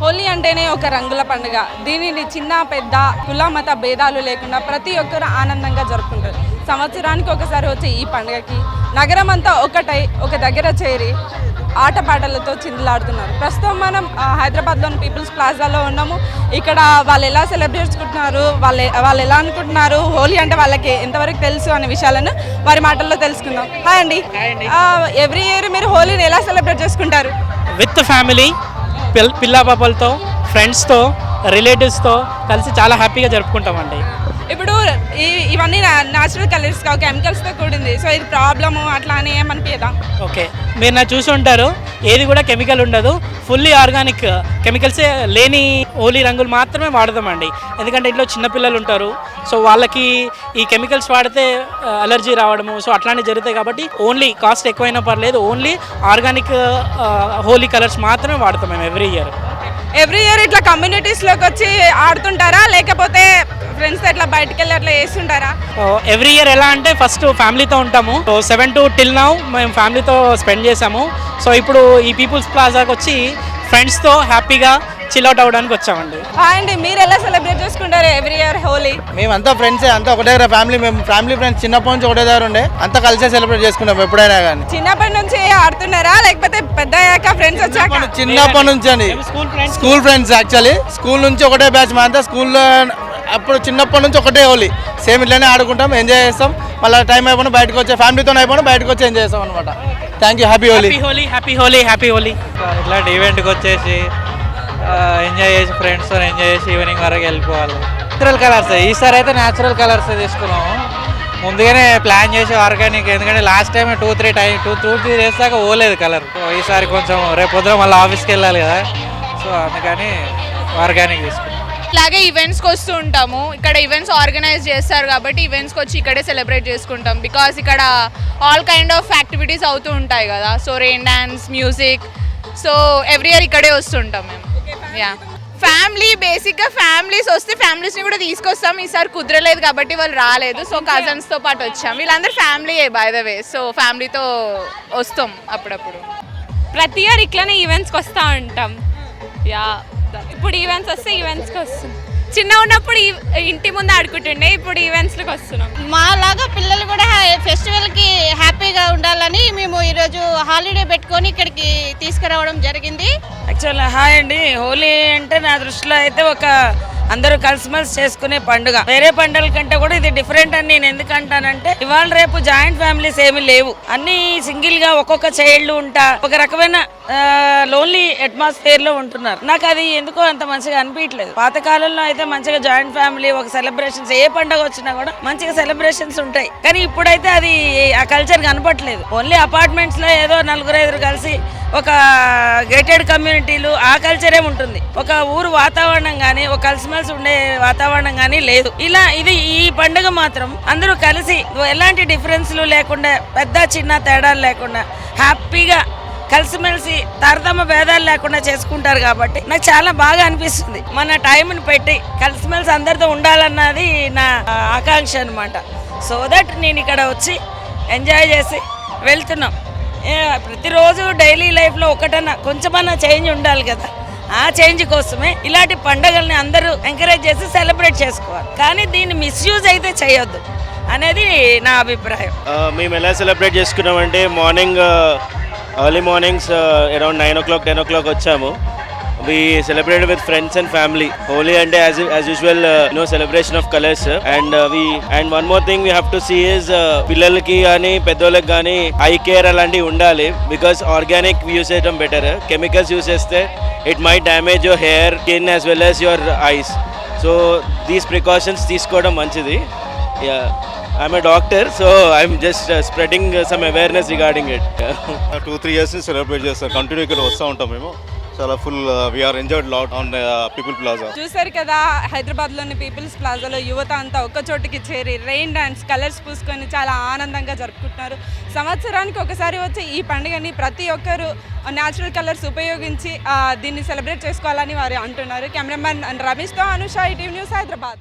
హోలీ అంటేనే ఒక రంగుల పండుగ. దీనిని చిన్న పెద్ద కుల మత భేదాలు లేకుండా ప్రతి ఒక్కరు ఆనందంగా జరుపుకుంటారు. సంవత్సరానికి ఒకసారి వచ్చే ఈ పండుగకి నగరం అంతా ఒకటై ఒక దగ్గర చేరి ఆటపాటలతో చిందులాడుతున్నారు. ప్రస్తుతం మనం హైదరాబాద్లోని పీపుల్స్ ప్లాజాలో ఉన్నాము. ఇక్కడ వాళ్ళు ఎలా సెలబ్రేట్ చేసుకుంటున్నారు వాళ్ళు వాళ్ళు ఎలా అనుకుంటున్నారు హోలీ అంటే వాళ్ళకి ఎంతవరకు తెలుసు అనే విషయాలను వారి మాటల్లో తెలుసుకుందాం. హాయ్ అండి. ఎవ్రీ ఇయర్ మీరు హోలీని ఎలా సెలబ్రేట్ చేసుకుంటారు? With family. పిల్ పిల్ల పాపలతో ఫ్రెండ్స్తో రిలేటివ్స్తో కలిసి చాలా హ్యాపీగా జరుపుకుంటామండి. ఇప్పుడు ఈ ఇవన్నీ న్యాచురల్ కలర్స్ కావు కెమికల్స్తో కూడింది. సో ఇది ప్రాబ్లము అట్లా అని ఏమనిపించదా ఓకే. మీరు నా చూసి ఉంటారు. ఏది కూడా కెమికల్ ఉండదు. ఫుల్లీ ఆర్గానిక్ కెమికల్సే లేని హోలీ రంగులు మాత్రమే వాడదామండి ఎందుకంటే ఇంట్లో చిన్నపిల్లలు ఉంటారు. సో వాళ్ళకి ఈ కెమికల్స్ వాడితే అలర్జీ రావడము. సో అట్లాంటివి జరుగుతాయి కాబట్టి ఓన్లీ కాస్ట్ ఎక్కువైనా పర్లేదు. ఓన్లీ ఆర్గానిక్ హోలీ కలర్స్ మాత్రమే వాడతాం మేము ఎవ్రీ ఇయర్ ఎవ్రీ ఇయర్ ఇట్లా కమ్యూనిటీస్లోకి వచ్చి ఆడుతుంటారా? లేకపోతే బయటకు వెళ్ళి అట్లా చేస్తుంటారా? ఎవ్రీ ఇయర్ ఎలా అంటే ఫస్ట్ ఫ్యామిలీతో ఉంటాము. So seven to till now మేము ఫ్యామిలీతో స్పెండ్ చేసాము సో ఇప్పుడు ఈ పీపుల్స్ ప్లాజాకి వచ్చి ఫ్రెండ్స్తో హ్యాపీగా చిల్అవుట్ అవ్వడానికి వచ్చామండి. అండి మీరు ఎలా సెలబ్రేట్ చేసుకుంటారు ఎవ్రీ ఇయర్ హోలీ? మేమంతా ఫ్రెండ్సే అంతా ఒకటే దగ్గర ఫ్యామిలీ మేము ఫ్యామిలీ ఫ్రెండ్స్ చిన్నప్పటి నుంచి ఒకటే దగ్గర ఉండే. అంతా కలిసే సెలబ్రేట్ చేసుకున్నాం ఎప్పుడైనా కానీ. చిన్నప్పటి నుంచి ఆడుతున్నారా? లేకపోతే పెద్ద అయ్యాక ఫ్రెండ్స్ వచ్చాక? చిన్నప్పటి నుంచి అండి. School friends school friends actually school నుంచి ఒకటే బ్యాచ్ మా అంతా స్కూల్లో అప్పుడు చిన్నప్పటి నుంచి ఒకటే హోలీ. సేమ్ ఇట్లానే ఆడుకుంటాం ఎంజాయ్ చేస్తాం. మళ్ళీ టైం అయిపోయినా బయటకు వచ్చే ఫ్యామిలీతో అయిపోయినా బయటకు వచ్చి ఎంజాయ్ చేస్తాం అనమాట thank you happy Holi happy Holi happy Holi happy Holi ఇట్లాంటి ఈవెంట్కి వచ్చేసి ఎంజాయ్ చేసి ఫ్రెండ్స్తో ఎంజాయ్ చేసి ఈవినింగ్ వరకు వెళ్ళిపోవాలి. న్యాచురల్ కలర్స్ ఈసారి అయితే న్యాచురల్ కలర్స్ తీసుకున్నాము ముందుగానే ప్లాన్ చేసి ఆర్గానిక్ ఎందుకంటే last time two three time two two three days దాకా పోలేదు కలర్ సో ఈసారి కొంచెం రేపు పొద్దున మళ్ళీ ఆఫీస్కి వెళ్ళాలి కదా. సో అందుకని ఆర్గానిక్ తీసుకున్నాం. ఇలాగే ఈవెంట్స్కి వస్తూ ఉంటాము. ఇక్కడ ఈవెంట్స్ ఆర్గనైజ్ చేస్తారు కాబట్టి ఈవెంట్స్కి వచ్చి ఇక్కడే సెలబ్రేట్ చేసుకుంటాం. బికాస్ ఇక్కడ ఆల్ కైండ్ ఆఫ్ యాక్టివిటీస్ అవుతూ ఉంటాయి కదా. So rain dance music so every year ఇక్కడే వస్తుంటాం మేము. యా ఫ్యామిలీ బేసిక్గా ఫ్యామిలీస్ వస్తే ఫ్యామిలీస్ని కూడా తీసుకొస్తాం. ఈసారి కుదరలేదు కాబట్టి వాళ్ళు రాలేదు. సో కజన్స్తో పాటు వచ్చాం. వీళ్ళందరూ family by the way so ఫ్యామిలీతో వస్తాం అప్పుడప్పుడు. ప్రతి ఇయర్ ఇట్లానే ఈవెంట్స్కి వస్తూ ఉంటాం. యా ఇప్పుడు ఈవెంట్స్ వస్తే ఈవెంట్స్కి వస్తున్నాం. చిన్న ఉన్నప్పుడు ఈ- ఇంటి ముందు ఆడుకుంటుండే ఇప్పుడు ఈవెంట్స్కి వస్తున్నాం. మాలాగా పిల్లలు కూడా ఫెస్టివల్కి హ్యాపీగా ఉండాలని మేము ఈరోజు హాలిడే పెట్టుకొని ఇక్కడికి తీసుకురావడం జరిగింది. యాక్చువల్ హాయ్ అండి. హోలీ అంటే నా దృష్టిలో అయితే ఒక అందరూ కలిసిమెలిసి చేసుకునే పండుగ. వేరే పండుగల కంటే కూడా ఇది డిఫరెంట్ అని నేను ఎందుకు అంటానంటే ఇవాళ రేపు జాయింట్ ఫ్యామిలీస్ ఏమి లేవు. అన్ని సింగిల్గా ఒక్కొక్క చైల్డ్ ఉంటా. ఒక రకమైన లోన్లీ అట్మాస్ఫియర్లో ఉంటున్నారు. నాకు అది ఎందుకో అంత మంచిగా అనిపించలేదు పాత కాలంలో అయితే మంచిగా జాయింట్ ఫ్యామిలీ ఒక సెలబ్రేషన్స్ ఏ పండుగ వచ్చినా కూడా మంచిగా సెలబ్రేషన్స్ ఉంటాయి. కానీ ఇప్పుడైతే అది ఆ కల్చర్ కనపట్లేదు ఓన్లీ అపార్ట్మెంట్స్లో ఏదో నలుగురు ఐదురు కలిసి ఒక గేటెడ్ కమ్యూనిటీలు ఆ కల్చరే ఉంటుంది. ఒక ఊరు వాతావరణం కానీ ఒక కలిసిమెలిసి ఉండే వాతావరణం కానీ లేదు. ఇలా ఇది ఈ పండుగ మాత్రం అందరూ కలిసి ఎలాంటి డిఫరెన్స్లు లేకుండా పెద్ద చిన్న తేడాలు లేకుండా హ్యాపీగా కలిసిమెలిసి తారతమ్య భేదాలు లేకుండా చేసుకుంటారు కాబట్టి నాకు చాలా బాగా అనిపిస్తుంది. మన టైంని పెట్టి కలిసిమెలిసి అందరితో ఉండాలన్నది నా ఆకాంక్ష అనమాట సో దట్ నేను ఇక్కడ వచ్చి ఎంజాయ్ చేసి వెళ్తున్నాం. ప్రతిరోజు డైలీ లైఫ్లో ఒకటన్నా కొంచెమన్నా చేంజ్ ఉండాలి కదా. ఆ చేంజ్ కోసమే ఇలాంటి పండుగల్ని అందరూ ఎంకరేజ్ చేసి సెలబ్రేట్ చేసుకోవాలి. కానీ దీన్ని మిస్యూజ్ అయితే చేయొద్దు అనేది నా అభిప్రాయం. మేము ఎలా సెలబ్రేట్ చేసుకున్నామంటే morning early mornings around nine o'clock ten o'clock వచ్చాము. We celebrate with friends and family Holi అంటే as as usual no celebration of colours and we and one more thing we have to see is పిల్లలకి కానీ పెద్దోళ్ళకి కానీ eye care అలాంటివి ఉండాలి because organic use చేయడం better chemicals use చేస్తే it may damage your hair skin as well as your eyes so these precautions తీసుకోవడం మంచిది. Yeah I'm a doctor so I'm just spreading some awareness regarding it two three years celebrate చేస్తాం continue ఇక్కడ వస్తూ ఉంటాం మేము. చాలా full we are enjoyed lot on people plaza చూసారు కదా హైదరాబాద్లోని పీపుల్స్ ప్లాజాలో యువత అంతా ఒక్క చోటుకి చేరి రెయిన్ డాన్స్ కలర్స్ పూసుకొని చాలా ఆనందంగా జరుపుకుంటున్నారు. సంవత్సరానికి ఒకసారి వచ్చే ఈ పండుగని ప్రతి ఒక్కరు న్యాచురల్ కలర్స్ ఉపయోగించి దీన్ని సెలబ్రేట్ చేసుకోవాలని వారు అంటున్నారు. కెమెరామెన్ రమేష్తో అనుష ఈటీవీ న్యూస్ హైదరాబాద్